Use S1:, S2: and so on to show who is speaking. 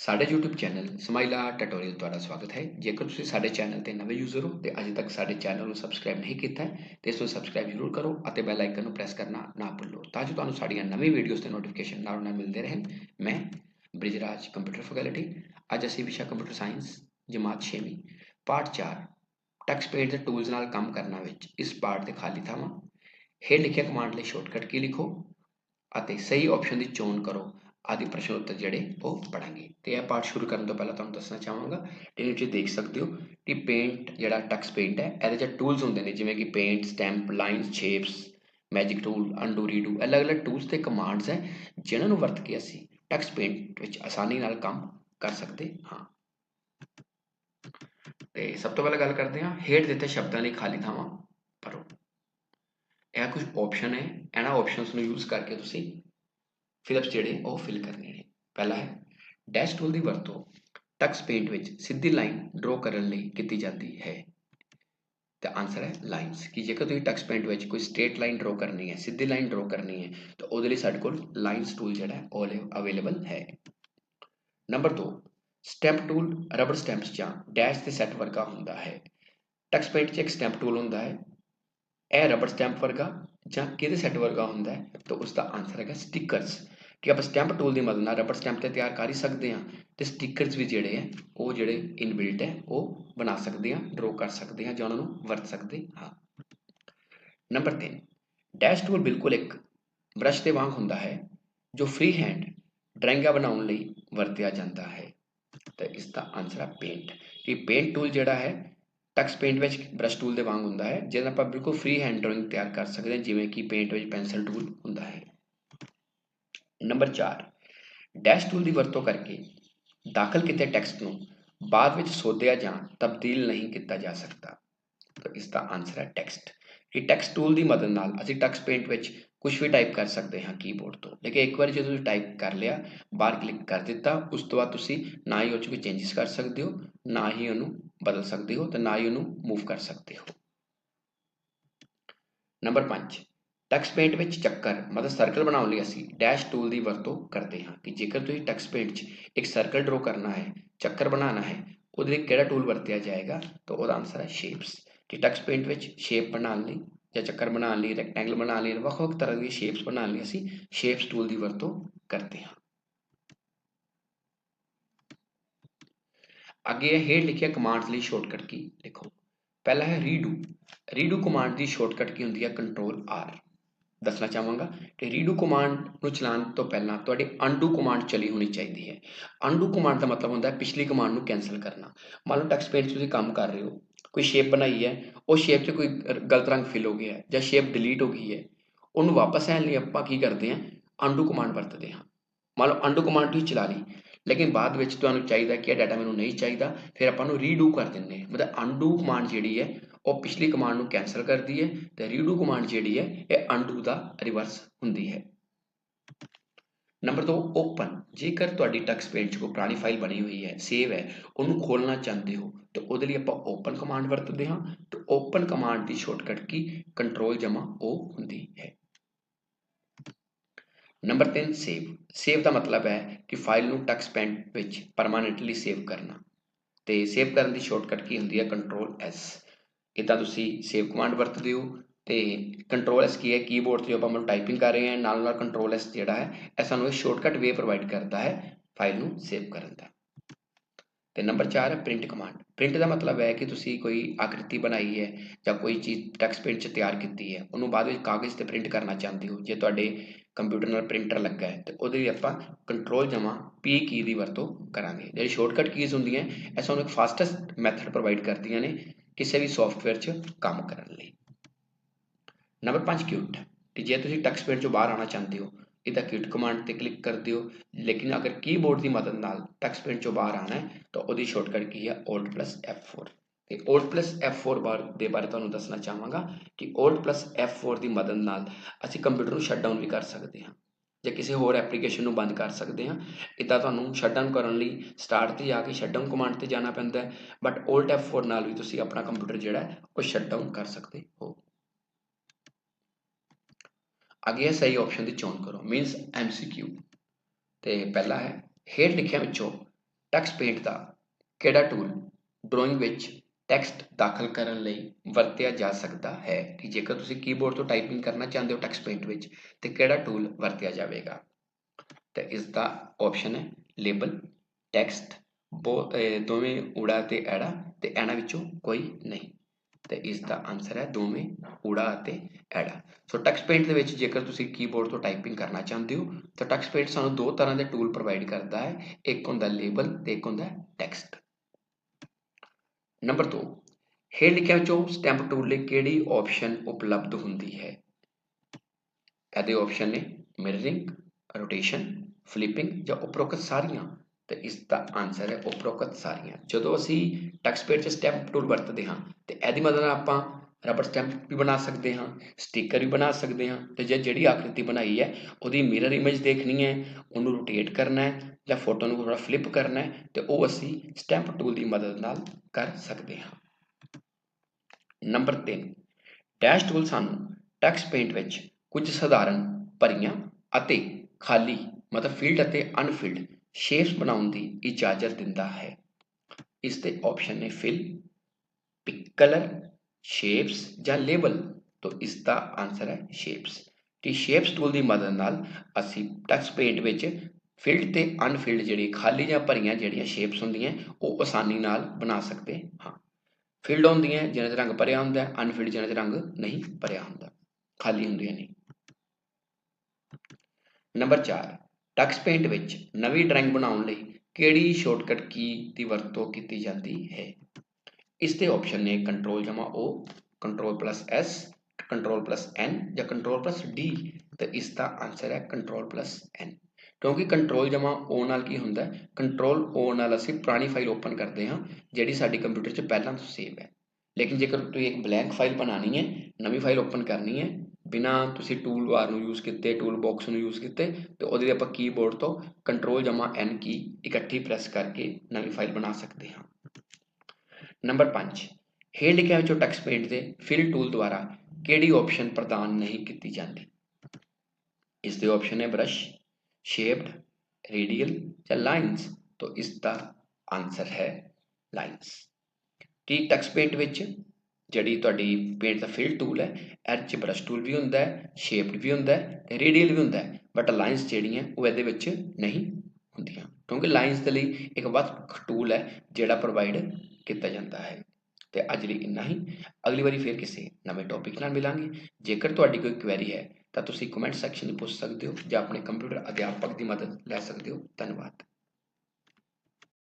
S1: ਸਾਡੇ YouTube channel ਸਮਾਈਲਾ tutorial ਤੁਹਾਡਾ ਸਵਾਗਤ ਹੈ। ਜੇਕਰ ਤੁਸੀਂ ਸਾਡੇ ਚੈਨਲ ਤੇ ਨਵੇਂ ਯੂਜ਼ਰ ਹੋ ਤੇ ਅਜੇ ਤੱਕ ਸਾਡੇ ਚੈਨਲ ਨੂੰ ਸਬਸਕ੍ਰਾਈਬ ਨਹੀਂ ਕੀਤਾ ਹੈ, ਤੇ ਇਸ ਨੂੰ ਸਬਸਕ੍ਰਾਈਬ ਜ਼ਰੂਰ ਕਰੋ ਅਤੇ ਬੈਲ ਆਈਕਨ ਨੂੰ ਪ੍ਰੈਸ ਕਰਨਾ ਨਾ ਭੁੱਲੋ ਤਾਂ ਜੋ ਤੁਹਾਨੂੰ ਸਾਡੀਆਂ ਨਵੀਂ ਵੀਡੀਓਜ਼ ਤੇ ਨੋਟੀਫਿਕੇਸ਼ਨ ਨਾਲ ਨਾਲ ਮਿਲਦੇ ਰਹਿਣ। ਮੈਂ ਬ੍ਰਿਜਰਾਜ ਕੰਪਿਊਟਰ ਫੈਕਲਟੀ ਅੱਜ ਅਸੀਂ ਵਿਸ਼ਾ ਕੰਪਿਊਟਰ ਸਾਇੰਸ ਜਮਾਤ 6ਵੀਂ ਪਾਰਟ 4 ਟੈਕਸ ਪੇਡ ਦੇ ਟੂਲਸ ਨਾਲ ਕੰਮ ਕਰਨਾ ਵਿੱਚ ਇਸ ਪਾਰਟ ਦੇ ਖਾਲੀ ਥਾਵਾਂ। ਹੇਠ ਲਿਖਿਆ ਕਮਾਂਡ ਲਈ ਸ਼ਾਰਟਕਟ ਕੀ ਲਿਖੋ ਅਤੇ ਸਹੀ ਆਪਸ਼ਨ ਦੀ ਚੋਣ ਕਰੋ ਆਦਿ ਪ੍ਰਸ਼ਨ ਉੱਤਰ ਜਿਹੜੇ ਉਹ ਪੜਾਂਗੇ ਤੇ ਇਹ ਪਾਠ ਸ਼ੁਰੂ ਕਰਨ ਤੋਂ ਪਹਿਲਾਂ ਤੁਹਾਨੂੰ ਦੱਸਣਾ ਚਾਹਾਂਗਾ ਕਿ ਨੀਚੇ ਦੇਖ ਸਕਦੇ ਹੋ ਕਿ ਪੇਂਟ ਜਿਹੜਾ ਟੈਕਸ ਪੇਂਟ ਹੈ, ਇਹਦੇ ਚ ਟੂਲਸ ਹੁੰਦੇ ਨੇ, ਜਿਵੇਂ ਕਿ paint stamp lines shapes magic tool undo redo ਅਲੱਗ-ਅਲੱਗ ਟੂਲਸ ਤੇ ਕਮਾਂਡਸ ਹੈ ਜਿਨ੍ਹਾਂ ਨੂੰ ਵਰਤ ਕੇ ਅਸੀਂ ਟੈਕਸ ਪੇਂਟ ਵਿੱਚ ਆਸਾਨੀ ਨਾਲ ਕੰਮ ਕਰ ਸਕਦੇ ਹਾਂ। ਤੇ ਸਭ ਤੋਂ ਪਹਿਲਾਂ ਗੱਲ ਕਰਦੇ ਹਾਂ, ਹੇਠ ਦਿੱਤੇ ਸ਼ਬਦਾਂ ਲਈ ਖਾਲੀ ਥਾਵਾਂ ਭਰੋ ਇਹ ਕੁਝ ਆਪਸ਼ਨ ਹੈ ਇਹਨਾਂ ਆਪਸ਼ਨਸ ਨੂੰ ਯੂਜ਼ ਕਰਕੇ ਤੁਸੀਂ ਫਿਲਪਸ ਜਿਹੜੇ ਉਹ ਫਿਲ ਕਰਨੇ ਨੇ। ਪਹਿਲਾ ਹੈ ਡੈਸ਼ ਟੂਲ ਦੀ ਵਰਤੋਂ ਟੈਕਸਟ ਪੇਂਟ ਵਿੱਚ ਸਿੱਧੀ ਲਾਈਨ ਡਰਾ ਕਰਨ ਲਈ ਕੀਤੀ ਜਾਂਦੀ ਹੈ। ਤੇ ਆਨਸਰ ਹੈ ਲਾਈਨਸ ਕਿ ਜੇਕਰ ਤੁਸੀਂ ਟੈਕਸਟ ਪੇਂਟ ਵਿੱਚ ਕੋਈ ਸਟ੍ਰੇਟ ਲਾਈਨ ਡਰਾ ਕਰਨੀ ਹੈ, ਸਿੱਧੀ ਲਾਈਨ ਡਰਾ ਕਰਨੀ ਹੈ, ਤਾਂ ਉਹਦੇ ਲਈ ਸਾਡੇ ਕੋਲ ਲਾਈਨਸ ਟੂਲ ਜਿਹੜਾ ਉਹ ਅਵੇਲੇਬਲ ਹੈ। Number 2 stamp tool rubber stamps ਜਾਂ ਡੈਸ਼ ਦੇ ਸੈੱਟ ਵਰਗਾ ਹੁੰਦਾ ਹੈ। ਟਕਸ ਪੇਂਟ 'ਚ ਇੱਕ ਸਟੈਂਪ ਟੂਲ ਹੁੰਦਾ ਹੈ। ਇਹ ਰਬੜ ਸਟੈਂਪ ਵਰਗਾ ਜਾਂ ਕਿਹਦੇ ਸੈੱਟ ਵਰਗਾ ਹੁੰਦਾ ਹੈ, ਤਾਂ ਉਸ ਦਾ ਆਨਸਰ ਹੈਗਾ ਸਟickers ਕਿ ਆਪਾਂ ਸਟੈਂਪ ਟੂਲ ਦੀ ਮਦਦ ਨਾਲ ਰਬੜ ਸਟੈਂਪ ਤੇ ਤਿਆਰ ਕਰ ਹੀ ਸਕਦੇ ਹਾਂ ਤੇ ਸਟickers ਵੀ ਜਿਹੜੇ ਆ, ਉਹ ਜਿਹੜੇ ਇਨਬਿਲਟ ਹੈ, ਉਹ ਬਣਾ ਸਕਦੇ ਹਾਂ ਡਰਾ ਕਰ ਸਕਦੇ ਹਾਂ ਜਾਂ ਉਹਨਾਂ ਨੂੰ ਵਰਤ ਸਕਦੇ ਹਾਂ। ਨੰਬਰ 3 ਡੈਸ਼ ਟੂਲ ਬਿਲਕੁਲ ਇੱਕ ਬ੍ਰਸ਼ ਦੇ ਵਾਂਗ ਹੁੰਦਾ ਹੈ, ਜੋ ਫ੍ਰੀ ਹੈਂਡ ਡਰਾਇੰਗਾਂ ਬਣਾਉਣ ਲਈ ਵਰਤਿਆ ਜਾਂਦਾ ਹੈ। ਤਾਂ ਇਸ ਦਾ ਆਨਸਰ ਹੈ ਪੇਂਟ ਕਿ ਪੇਂਟ ਟੂਲ ਜਿਹੜਾ ਹੈ ਟੈਕਸ ਪੇਂਟ ਵਿੱਚ ਬ੍ਰਸ਼ ਟੂਲ ਦੇ ਵਾਂਗ ਹੁੰਦਾ ਹੈ, ਜਿਹਦੇ ਨਾਲ ਆਪਾਂ ਬਿਲਕੁਲ ਫ੍ਰੀ ਹੈਂਡ ਡਰਾਇੰਗ ਤਿਆਰ ਕਰ ਸਕਦੇ ਹਾਂ, ਜਿਵੇਂ ਕਿ ਪੇਂਟ ਵਿੱਚ ਪੈਨਸਲ ਟੂਲ ਹੁੰਦਾ ਹੈ। ਨੰਬਰ 4 ਡੈਸ਼ ਟੂਲ ਦੀ ਵਰਤੋਂ ਕਰਕੇ ਦਾਖਲ ਕੀਤੇ ਟੈਕਸਟ ਨੂੰ ਬਾਅਦ ਵਿੱਚ ਸੋਧਿਆ ਜਾਂ ਤਬਦੀਲ ਨਹੀਂ ਕੀਤਾ ਜਾ ਸਕਦਾ। ਤਾਂ ਇਸ ਦਾ ਆਨਸਰ ਹੈ ਟੈਕਸਟ ਕਿ ਟੈਕਸਟ ਟੂਲ ਦੀ ਮਦਦ ਨਾਲ ਅਸੀਂ ਟੈਕਸਟ ਪੇਂਟ ਵਿੱਚ ਕੁਝ ਵੀ ਟਾਈਪ ਕਰ ਸਕਦੇ ਹਾਂ ਕੀਬੋਰਡ ਤੋਂ। ਲੇਕਿਨ ਇੱਕ ਵਾਰ ਜਦੋਂ ਤੁਸੀਂ ਟਾਈਪ ਕਰ ਲਿਆ, ਬਾਹਰ ਕਲਿੱਕ ਕਰ ਦਿੱਤਾ, ਉਸ ਤੋਂ ਬਾਅਦ ਤੁਸੀਂ ਨਾ ਹੀ ਉਹ 'ਚ ਕੋਈ ਚੇਂਜਸ ਕਰ ਸਕਦੇ ਹੋ, ਨਾ ਹੀ ਉਹਨੂੰ ਬਦਲ ਸਕਦੇ ਹੋ ਤੇ ਨਾ ਹੀ ਉਹਨੂੰ ਮੂਵ ਕਰ ਸਕਦੇ ਹੋ। ਨੰਬਰ 5 ਟੈਕਸ ਪੇਂਟ ਵਿੱਚ ਚੱਕਰ, ਮਤਲਬ ਸਰਕਲ ਬਣਾਉਣ ਲਈ ਅਸੀਂ ਡੈਸ਼ ਟੂਲ ਦੀ ਵਰਤੋਂ ਕਰਦੇ ਹਾਂ ਕਿ ਜੇਕਰ ਤੁਸੀਂ ਟੈਕਸ ਪੇਂਟ 'ਚ ਇੱਕ ਸਰਕਲ ਡਰਾ ਕਰਨਾ ਹੈ, ਚੱਕਰ ਬਣਾਉਣਾ ਹੈ, ਉਹਦੇ ਲਈ ਕਿਹੜਾ ਟੂਲ ਵਰਤਿਆ ਜਾਏਗਾ? ਤਾਂ ਉਹਦਾ ਆਨਸਰ ਹੈ ਸ਼ੇਪਸ ਕਿ ਟੈਕਸ ਪੇਂਟ ਵਿੱਚ ਸ਼ੇਪ ਬਣਾਉਣ ਲਈ ਜਾਂ ਚੱਕਰ ਬਣਾਉਣ ਲਈ ਰੈਕਟੈਂਗਲ ਬਣਾਉਣ ਲਈ, ਵੱਖ-ਵੱਖ ਤਰ੍ਹਾਂ ਦੀਆਂ ਸ਼ੇਪਸ ਬਣਾਉਣ ਲਈ ਅਸੀਂ ਸ਼ੇਪਸ ਟੂਲ ਦੀ ਵਰਤੋਂ ਕਰਦੇ ਹਾਂ। ਅੱਗੇ ਹੇਠ ਲਿਖਿਆ ਕਮਾਂਡਸ ਲਈ ਸ਼ਾਰਟਕਟ ਕੀ? ਲਿਖੋ ਪਹਿਲਾ ਹੈ ਰੀਡੂ ਰੀਡੂ ਕਮਾਂਡ ਦੀ ਸ਼ਾਰਟਕਟ ਕੀ ਹੁੰਦੀ ਹੈ? ਕੰਟਰੋਲ ਆਰ ਦੱਸਣਾ ਚਾਹਾਂਗਾ ਕਿ ਰੀਡੂ ਕਮਾਂਡ ਨੂੰ ਚਲਾਉਣ ਤੋਂ ਪਹਿਲਾਂ ਤੁਹਾਡੀ ਅਨਡੂ ਕਮਾਂਡ ਚਲੀ ਹੋਣੀ ਚਾਹੀਦੀ ਹੈ। ਅਨਡੂ ਕਮਾਂਡ ਦਾ ਮਤਲਬ ਹੁੰਦਾ ਹੈ ਪਿਛਲੀ ਕਮਾਂਡ ਨੂੰ ਕੈਨਸਲ ਕਰਨਾ। ਮੰਨ ਲਓ ਟੈਕਸਟ ਪੇਜ ਤੁਸੀਂ ਕੰਮ ਕਰ ਰਹੇ ਹੋ, ਕੋਈ ਸ਼ੇਪ ਬਣਾਈ ਹੈ, ਉਹ ਸ਼ੇਪ 'ਚ ਕੋਈ ਗਲਤ ਰੰਗ ਫਿਲ ਹੋ ਗਿਆ ਜਾਂ ਸ਼ੇਪ ਡਿਲੀਟ ਹੋ ਗਈ ਹੈ, ਉਹਨੂੰ ਵਾਪਸ ਆਉਣ ਲਈ ਆਪਾਂ ਕੀ ਕਰਦੇ ਹਾਂ? ਅਨਡੂ ਕਮਾਂਡ ਵਰਤਦੇ ਹਾਂ। ਮੰਨ ਲਓ ਅਨਡੂ ਕਮਾਂਡ ਤੁਸੀਂ ਚਲਾ ਲਈ, ਲੇਕਿਨ ਬਾਅਦ ਵਿੱਚ ਤੁਹਾਨੂੰ ਚਾਹੀਦਾ ਕਿ ਇਹ ਡਾਟਾ ਮੈਨੂੰ ਨਹੀਂ ਚਾਹੀਦਾ, ਫਿਰ ਆਪਾਂ ਨੂੰ ਰੀਡੂ ਕਰ ਦਿੰਦੇ ਹਾਂ। ਮਤਲਬ ਅਨਡੂ ਕਮਾਂਡ ਜਿਹੜੀ ਹੈ ਉਹ ਪਿਛਲੀ ਕਮਾਂਡ ਨੂੰ ਕੈਨਸਲ ਕਰਦੀ ਹੈ ਤੇ ਰੀਡੂ ਕਮਾਂਡ ਜਿਹੜੀ ਹੈ ਇਹ ਅਨਡੂ ਦਾ ਰਿਵਰਸ ਹੁੰਦੀ ਹੈ। ਨੰਬਰ 2 ਓਪਨ ਜੇਕਰ ਤੁਹਾਡੀ ਟੈਕਸਟ ਪੇਜ 'ਚ ਕੋਈ ਪੁਰਾਣੀ ਫਾਈਲ ਬਣੀ ਹੋਈ ਹੈ ਸੇਵ ਹੈ, ਉਹਨੂੰ ਖੋਲਣਾ ਚਾਹੁੰਦੇ ਹੋ, ਤੇ ਉਹਦੇ ਲਈ ਆਪਾਂ ਓਪਨ ਕਮਾਂਡ ਵਰਤਦੇ ਹਾਂ। ਤੇ ਓਪਨ ਕਮਾਂਡ ਦੀ ਸ਼ਾਰਟਕਟ ਕੀ? ਕੰਟਰੋਲ ਜਮਾ O ਹੁੰਦੀ ਹੈ। ਨੰਬਰ 3 ਸੇਵ ਸੇਵ ਦਾ ਮਤਲਬ ਹੈ ਕਿ ਫਾਈਲ ਨੂੰ ਟੈਕਸ ਪੈਡ ਵਿੱਚ ਪਰਮਾਨੈਂਟਲੀ ਸੇਵ ਕਰਨਾ। ਤੇ ਸੇਵ ਕਰਨ ਦੀ ਸ਼ਾਰਟਕਟ ਕੀ ਹੁੰਦੀ ਹੈ? ਕੰਟਰੋਲ ਐਸ ਇਦਾਂ ਤੁਸੀਂ ਸੇਵ ਕਮਾਂਡ ਵਰਤਦੇ ਹੋ ਤੇ ਕੰਟਰੋਲ ਐਸ ਕੀ ਹੈ? ਕੀਬੋਰਡ ਤੇ ਆਪਾਂ ਮਤਲਬ ਟਾਈਪਿੰਗ ਕਰ ਰਹੇ ਹਾਂ, ਨਾਲ ਨਾਲ ਕੰਟਰੋਲ ਐਸ ਜਿਹੜਾ ਹੈ, ਇਹ ਸਾਨੂੰ ਇੱਕ ਸ਼ਾਰਟਕਟ ਵੇ ਪ੍ਰੋਵਾਈਡ ਕਰਦਾ ਹੈ ਫਾਈਲ ਨੂੰ ਸੇਵ ਕਰਨ ਦਾ। ਤੇ ਨੰਬਰ 4 ਹੈ ਪ੍ਰਿੰਟ ਕਮਾਂਡ ਪ੍ਰਿੰਟ ਦਾ ਮਤਲਬ ਹੈ ਕਿ ਤੁਸੀਂ ਕੋਈ ਆਕ੍ਰਿਤੀ ਬਣਾਈ ਹੈ ਜਾਂ ਕੋਈ ਚੀਜ਼ ਟੈਕਸਟ ਪੇਜ 'ਚ ਤਿਆਰ ਕੀਤੀ ਹੈ, ਉਹਨੂੰ ਬਾਅਦ ਵਿੱਚ ਕਾਗਜ਼ ਤੇ ਪ੍ਰਿੰਟ ਕਰਨਾ ਚਾਹੁੰਦੇ ਹੋ, ਜੇ ਤੁਹਾਡੇ ਕੰਪਿਊਟਰ ਨਾਲ ਪ੍ਰਿੰਟਰ ਲੱਗਾ ਹੈ, ਤੇ ਉਹਦੇ ਲਈ ਆਪਾਂ ਕੰਟਰੋਲ ਜਮਾ ਪੀ ਕੀ ਦੀ ਵਰਤੋਂ ਕਰਾਂਗੇ। ਜਿਹੜੀ ਸ਼ਾਰਟਕਟ ਕੀਜ਼ ਹੁੰਦੀਆਂ, ਇਹ ਸਾਨੂੰ ਇੱਕ ਫਾਸਟੈਸਟ ਮੈਥਡ ਪ੍ਰੋਵਾਈਡ ਕਰਦੀਆਂ ਨੇ ਕਿਸੇ ਵੀ ਸੌਫਟਵੇਅਰ 'ਚ ਕੰਮ ਕਰਨ ਲਈ। ਨੰਬਰ 5 ਕਿਊਟ ਕਿ ਜੇ ਤੁਸੀਂ ਟੈਕਸਟ ਪੇਜ 'ਚੋਂ ਬਾਹਰ ਆਉਣਾ ਚਾਹੁੰਦੇ ਹੋ, ਇਹਦਾ ਕਿਊਟ ਕਮਾਂਡ ਤੇ ਕਲਿੱਕ ਕਰ ਦਿਓ। ਲੇਕਿਨ ਅਗਰ ਕੀਬੋਰਡ ਦੀ ਮਦਦ ਨਾਲ ਟੈਕਸਟ ਪੇਜ 'ਚੋਂ ਬਾਹਰ ਆਣਾ ਹੈ, ਤਾਂ ਉਹਦੀ ਸ਼ਾਰਟਕਟ ਕੀ ਹੈ? Alt F4 ਤੇ Alt F4 ਬਾਰ ਦੇ ਬਾਰੇ ਤੁਹਾਨੂੰ ਦੱਸਣਾ ਚਾਹਾਂਗਾ ਕਿ Alt F4 ਦੀ ਮਦਦ ਨਾਲ ਅਸੀਂ ਕੰਪਿਊਟਰ ਨੂੰ ਸ਼ਟ ਡਾਊਨ ਵੀ ਕਰ ਸਕਦੇ ਹਾਂ। ਜਾਂ ਕਿਸੇ ਹੋਰ ਐਪਲੀਕੇਸ਼ਨ ਨੂੰ ਬੰਦ ਕਰ ਸਕਦੇ ਹਾਂ ਇਦਾਂ ਤੁਹਾਨੂੰ ਸ਼ਟ ਡਾਊਨ ਕਰਨ ਲਈ ਸਟਾਰਟ ਤੇ ਜਾ ਕੇ ਸ਼ਟਡਾਊਨ ਕਮਾਂਡ ਤੇ ਜਾਣਾ ਪੈਂਦਾ ਹੈ ਬਟ Alt F4 ਨਾਲ ਵੀ ਤੁਸੀਂ ਆਪਣਾ ਕੰਪਿਊਟਰ ਜਿਹੜਾ ਉਹ ਸ਼ਟ ਡਾਊਨ ਕਰ ਸਕਦੇ ਹੋ। ਅੱਗੇ ਹੈ ਸਹੀ ਆਪਸ਼ਨ ਦੀ ਚੋਣ ਕਰੋ ਮੀਨਸ ਐਮਸੀਕਿਊ ਤੇ ਪਹਿਲਾ ਹੈ, ਹੇਠ ਲਿਖਿਆ ਵਿੱਚੋਂ ਟੈਕਸਟ ਪੇਂਟ ਦਾ ਕਿਹੜਾ ਟੂਲ ਡਰਾਇੰਗ ਵਿੱਚ ਟੈਕਸਟ ਦਾਖਲ ਕਰਨ ਲਈ ਵਰਤਿਆ ਜਾ ਸਕਦਾ ਹੈ ਕਿ ਜੇਕਰ ਤੁਸੀਂ ਕੀਬੋਰਡ ਤੋਂ ਟਾਈਪਿੰਗ ਕਰਨਾ ਚਾਹੁੰਦੇ ਹੋ ਟੈਕਸਟ ਪੇਂਟ ਵਿੱਚ, ਤੇ ਕਿਹੜਾ ਟੂਲ ਵਰਤਿਆ ਜਾਵੇਗਾ? ਤੇ ਇਸ ਦਾ ਆਪਸ਼ਨ ਹੈ ਲੇਬਲ ਟੈਕਸਟ ਦੋਵੇਂ ਊੜਾ ਤੇ ਐੜਾ, ਤੇ ਇਹਨਾਂ ਵਿੱਚੋਂ ਕੋਈ ਨਹੀਂ। ਤੇ ਇਸ ਦਾ ਆਨਸਰ ਹੈ ਦੋਵੇਂ ਊੜਾ ਅਤੇ ਐੜਾ। ਸੋ ਟੈਕਸਟ ਪੇਂਟ ਦੇ ਵਿੱਚ ਜੇਕਰ ਤੁਸੀਂ ਕੀਬੋਰਡ ਤੋਂ ਟਾਈਪਿੰਗ ਕਰਨਾ ਚਾਹੁੰਦੇ ਹੋ, ਤਾਂ ਟੈਕਸਟ ਪੇਂਟ ਸਾਨੂੰ ਦੋ ਤਰ੍ਹਾਂ ਦੇ ਟੂਲ ਪ੍ਰੋਵਾਈਡ ਕਰਦਾ ਹੈ। ਇੱਕ ਹੁੰਦਾ ਲੇਬਲ ਤੇ ਇੱਕ ਹੁੰਦਾ ਟੈਕਸਟ ਨੰਬਰ 2 ਹੇਠ ਲਿਖਿਆ ਵਿੱਚੋਂ ਸਟੈਂਪ ਟੂਲ ਲਈ ਕਿਹੜੀ ਆਪਸ਼ਨ ਉਪਲਬਧ ਹੁੰਦੀ ਹੈ? ਇਹਦੇ ਆਪਸ਼ਨ ਨੇ ਮਿਰਰਿੰਗ ਰੋਟੇਸ਼ਨ ਫਲਿੱਪਿੰਗ ਜਾਂ ਉਪਰੋਕਤ ਸਾਰੀਆਂ। ਤੇ ਇਸ ਦਾ ਆਨਸਰ ਹੈ ਉਪਰੋਕਤ ਸਾਰੀਆਂ। ਜਦੋਂ ਅਸੀਂ ਟੈਕਸਟ ਪੇਡ 'ਚ ਸਟੈਂਪ ਟੂਲ ਵਰਤਦੇ ਹਾਂ, ਤੇ ਇਹਦੀ ਮਦਦ ਨਾਲ ਆਪਾਂ ਰਬਰ ਸਟੈਂਪ ਵੀ ਬਣਾ ਸਕਦੇ ਹਾਂ ਸਟicker ਵੀ ਬਣਾ ਸਕਦੇ ਹਾਂ, ਤੇ ਜੇ ਜਿਹੜੀ ਆਕ੍ਰਿਤੀ ਬਣਾਈ ਹੈ, ਉਹਦੀ ਮਿਰਰ ਇਮੇਜ ਦੇਖਣੀ ਹੈ, ਉਹਨੂੰ ਰੋਟੇਟ ਕਰਨਾ ਹੈ ਜਾਂ ਫੋਟੋ ਨੂੰ ਥੋੜਾ ਫਲਿੱਪ ਕਰਨਾ ਹੈ ਤੇ ਉਹ ਅਸੀਂ ਸਟੈਂਪ ਟੂਲ ਦੀ ਮਦਦ ਨਾਲ ਕਰ ਸਕਦੇ ਹਾਂ। ਨੰਬਰ 3 ਡੈਸ਼ ਟੂਲ ਸਾਨੂੰ ਟੈਕਸਟ ਪੇਂਟ ਵਿੱਚ ਕੁਝ ਸਧਾਰਨ ਭਰੀਆਂ ਅਤੇ ਖਾਲੀ ਮਤਲਬ ਫੀਲਡ ਅਤੇ ਅਨਫਿਲਡ ਸ਼ੇਪਸ ਬਣਾਉਣ ਦੀ ਇਜਾਜ਼ਤ ਦਿੰਦਾ ਹੈ। ਇਸ ਦੇ ਆਪਸ਼ਨ ਨੇ ਫਿਲ ਪਿਕ ਕਲਰ ਸ਼ੇਪਸ ਜਾਂ ਲੇਬਲ ਤੋਂ ਇਸ ਦਾ ਆਨਸਰ ਹੈ ਸ਼ੇਪਸ ਕਿ ਸ਼ੇਪਸ ਟੂਲ ਦੀ ਮਦਦ ਨਾਲ ਅਸੀਂ ਟੈਕਸਟ ਪੇਂਟ ਵਿੱਚ ਫਿਲਡ ਤੇ ਅਨਫਿਲਡ ਜਿਹੜੀ ਖਾਲੀ ਜਾਂ ਭਰੀਆਂ ਜਿਹੜੀਆਂ ਸ਼ੇਪਸ ਹੁੰਦੀਆਂ, ਉਹ ਆਸਾਨੀ ਨਾਲ ਬਣਾ ਸਕਦੇ ਹਾਂ। ਫਿਲਡ ਹੁੰਦੀਆਂ ਜਿਹਨਾਂ 'ਚ ਰੰਗ ਭਰਿਆ ਹੁੰਦਾ ਹੈ ਅਨਫਿਲਡ ਜਿਹਨਾਂ 'ਚ ਰੰਗ ਨਹੀਂ ਭਰਿਆ ਹੁੰਦਾ। ਖਾਲੀ ਹੁੰਦੀਆਂ ਨੇ। ਨੰਬਰ 4 ਟੈਕਸਟ ਪੇਂਟ ਵਿੱਚ ਨਵੀਂ ਡਰਾਇੰਗ ਬਣਾਉਣ ਲਈ ਕਿਹੜੀ ਸ਼ਾਰਟਕਟ ਕੀ ਦੀ ਵਰਤੋਂ ਕੀਤੀ ਜਾਂਦੀ ਹੈ? ਇਸ ਦੇ ਆਪਸ਼ਨ ਨੇ ਕੰਟਰੋਲ ਜਮਾ O control plus S control plus N ਜਾਂ ਕੰਟਰੋਲ ਪਲੱਸ D ਤੇ ਇਸ ਦਾ ਆਨਸਰ ਹੈ ਕੰਟਰੋਲ ਪਲੱਸ N ਕਿਉਂਕਿ ਕੰਟਰੋਲ ਜਮਾ O ਨਾਲ ਕੀ ਹੁੰਦਾ ਹੈ? ਕੰਟਰੋਲ ਓ ਨਾਲ ਅਸੀਂ ਪੁਰਾਣੀ ਫਾਈਲ ਓਪਨ ਕਰਦੇ ਹਾਂ, ਜਿਹੜੀ ਸਾਡੀ ਕੰਪਿਊਟਰ 'ਚ ਪਹਿਲਾਂ ਤੋਂ ਸੇਵ ਹੈ। ਲੇਕਿਨ ਜੇਕਰ ਤੁਸੀਂ ਇੱਕ ਬਲੈਂਕ ਫਾਈਲ ਬਣਾਣੀ ਹੈ, ਨਵੀਂ ਫਾਈਲ ਓਪਨ ਕਰਨੀ ਹੈ, ਬਿਨਾ ਤੁਸੀਂ ਟੂਲ ਬਾਰ ਨੂੰ ਯੂਜ਼ ਕੀਤੇ ਟੂਲ ਬਾਕਸ ਨੂੰ ਯੂਜ਼ ਕੀਤੇ, ਤੇ ਉਹਦੇ ਲਈ ਆਪਾਂ ਕੀਬੋਰਡ ਤੋਂ ਕੰਟਰੋਲ ਜਮਾ ਐਨ ਕੀ ਇਕੱਠੀ ਪ੍ਰੈਸ ਕਰਕੇ ਨਵੀਂ ਫਾਈਲ ਬਣਾ ਸਕਦੇ ਹਾਂ। ਨੰਬਰ 5 ਹੇਠ ਲਿਖਿਆ ਵਿੱਚੋਂ ਟੈਕਸਟ ਪੇਂਟ ਦੇ ਫਿਲ ਟੂਲ ਦੁਆਰਾ ਕਿਹੜੀ ਆਪਸ਼ਨ ਪ੍ਰਦਾਨ ਨਹੀਂ ਕੀਤੀ ਜਾਂਦੀ? ਇਸ ਦੇ ਆਪਸ਼ਨ ਹੈ ਬ੍ਰਸ਼ ਸ਼ੇਪਡ ਰੇਡੀਅਲ ਜਾਂ ਲਾਈਨਸ ਤੋਂ ਇਸ ਦਾ ਆਨਸਰ ਹੈ ਲਾਈਨਸ ਟੀ ਟੈਕਸ ਪੇਂਟ ਵਿੱਚ ਜਿਹੜੀ ਤੁਹਾਡੀ ਪੇਂਟ ਦਾ ਫਿਲ ਟੂਲ ਹੈ ਐਰ ਚ ਬ੍ਰਸ਼ ਟੂਲ ਵੀ ਹੁੰਦਾ ਹੈ ਸ਼ੇਪਡ ਵੀ ਹੁੰਦਾ ਹੈ ਤੇ ਰੇਡੀਅਲ ਵੀ ਹੁੰਦਾ ਹੈ ਬਟ ਲਾਈਨਸ ਜਿਹੜੀਆਂ ਉਹ ਇਹਦੇ ਵਿੱਚ ਨਹੀਂ ਹੁੰਦੀਆਂ, ਕਿਉਂਕਿ ਲਾਈਨਸ ਦੇ ਲਈ ਇੱਕ ਵੱਖ ਟੂਲ ਹੈ ਜਿਹੜਾ ਪ੍ਰੋਵਾਈਡ ਕੀਤਾ ਜਾਂਦਾ ਹੈ। ਤੇ ਅੱਜ ਲਈ ਇੰਨਾ ਹੀ, ਅਗਲੀ ਵਾਰੀ ਫੇਰ ਕਿਸੇ ਨਵੇਂ ਟੌਪਿਕ ਨਾਲ ਮਿਲਾਂਗੇ। ਜੇਕਰ ਤੁਹਾਡੀ ਕੋਈ ਕੁਐਰੀ ਹੈ ਤਾਂ ਤੁਸੀਂ ਕਮੈਂਟ ਸੈਕਸ਼ਨ 'ਚ ਪੁੱਛ ਸਕਦੇ ਹੋ ਜਾਂ ਆਪਣੇ ਕੰਪਿਊਟਰ ਅਧਿਆਪਕ ਦੀ ਮਦਦ ਲੈ ਸਕਦੇ ਹੋ। ਧੰਨਵਾਦ।